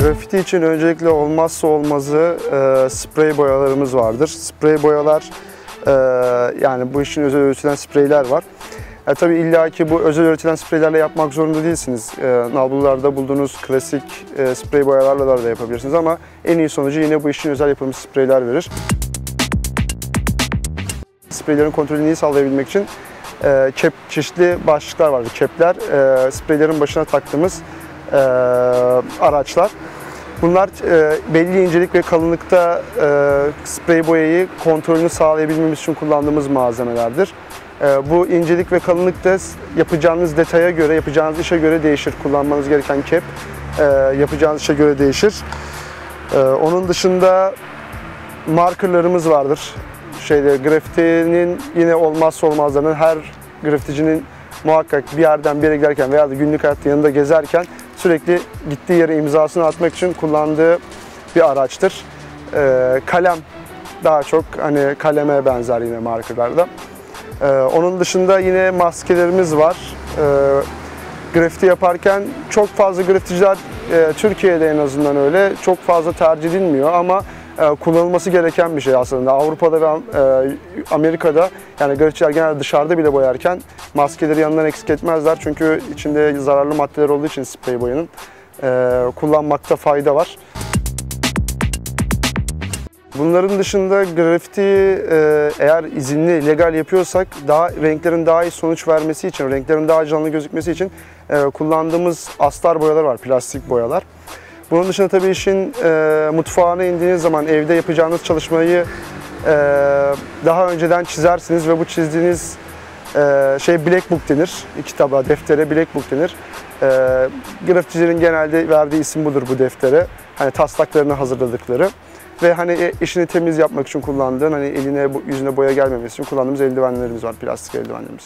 Grafiti için öncelikle olmazsa olmazı e, sprey boyalarımız vardır. Sprey boyalar, e, yani bu işin özel üretilen spreyler var. E, tabii illa ki bu özel üretilen spreylerle yapmak zorunda değilsiniz. E, nablularda bulduğunuz klasik e, sprey boyalarla da yapabilirsiniz ama en iyi sonucu yine bu işin özel yapılmış spreyler verir. Spreylerin kontrolünü iyi sağlayabilmek için kep çeşitli başlıklar vardır. Kepler, e, spreylerin başına taktığımız e, araçlar. Bunlar e, belli incelik ve kalınlıkta e, sprey boyayı kontrolünü sağlayabilmemiz için kullandığımız malzemelerdir. E, bu incelik ve kalınlık da yapacağınız detaya göre, yapacağınız işe göre değişir. Kullanmanız gereken kep e, yapacağınız işe göre değişir. E, onun dışında markerlarımız vardır. Şeyde grafitinin yine olmazsa olmazlarının her grafiticinin muhakkak bir yerden bir yere giderken veya da günlük hayatta yanında gezerken sürekli gittiği yere imzasını atmak için kullandığı bir araçtır. Ee, kalem daha çok hani kaleme benzer yine markalarda. Ee, onun dışında yine maskelerimiz var. Ee, grafiti yaparken çok fazla grafiticiler e, Türkiye'de en azından öyle çok fazla tercih edilmiyor ama kullanılması gereken bir şey aslında. Avrupa'da ve e, Amerika'da yani grafiticiler genelde dışarıda bile boyarken maskeleri yanından eksik etmezler. Çünkü içinde zararlı maddeler olduğu için sprey boyanın e, kullanmakta fayda var. Bunların dışında grafiti e, eğer izinli, legal yapıyorsak daha renklerin daha iyi sonuç vermesi için, renklerin daha canlı gözükmesi için e, kullandığımız astar boyalar var, plastik boyalar. Bunun dışında tabii işin e, mutfağına indiğiniz zaman evde yapacağınız çalışmayı e, daha önceden çizersiniz ve bu çizdiğiniz e, şey black book denir. Kitaba, deftere black book denir. E, grafiticilerin genelde verdiği isim budur bu deftere. Hani taslaklarını hazırladıkları ve hani e, işini temiz yapmak için kullandığın hani eline yüzüne boya gelmemesi için kullandığımız eldivenlerimiz var, plastik eldivenlerimiz.